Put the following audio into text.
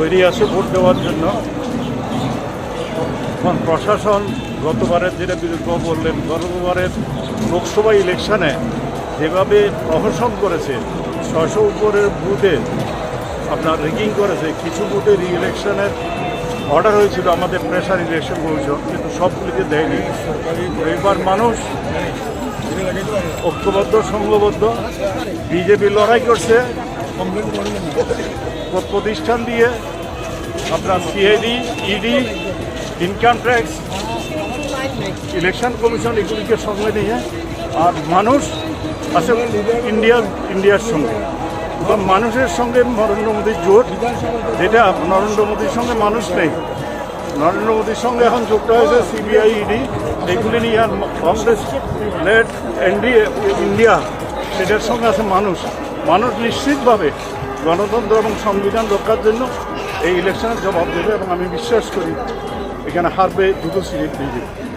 তৈরি আছে ভোট দেওয়ার জন্য। এখন প্রশাসন গতবারের যেটা বিরুদ্ধ বললেন, গতবারের লোকসভা ইলেকশনে যেভাবে প্রহসন করেছে ছশো উপরের বুথে আপনার রিগিং করেছে, কিছু বুথে রি ইলেকশনের অর্ডার হয়েছিল আমাদের প্রেশার ইলেকশন কমিশন, কিন্তু সবগুলিকে দেয়নি। এবার মানুষ ঐক্যবদ্ধ, সংঘবদ্ধ, বিজেপি লড়াই করছে। প্রতিষ্ঠান দিয়ে আপনার CID ED income tax election commission এগুলিকে সঙ্গে নিয়ে আর মানুষ আছে ইন্ডিয়ার ইন্ডিয়ার সঙ্গে। মানুষের সঙ্গে নরেন্দ্র মোদীর জোট, যেটা নরেন্দ্র মোদীর সঙ্গে মানুষ নেই। নরেন্দ্র মোদীর সঙ্গে এখন যুক্ত হয়েছে সিবিআই ইডি এগুলি নিয়ে আর কংগ্রেস লেড এনডিএ ইন্ডিয়া সেটার সঙ্গে আছে মানুষ। মানুষ নিশ্চিতভাবে গণতন্ত্র এবং সংবিধান রক্ষার জন্য এই ইলেকশনের জবাব দেবে এবং আমি বিশ্বাস করি এখানে হারবে দুটো সিরিজ বিজেপি।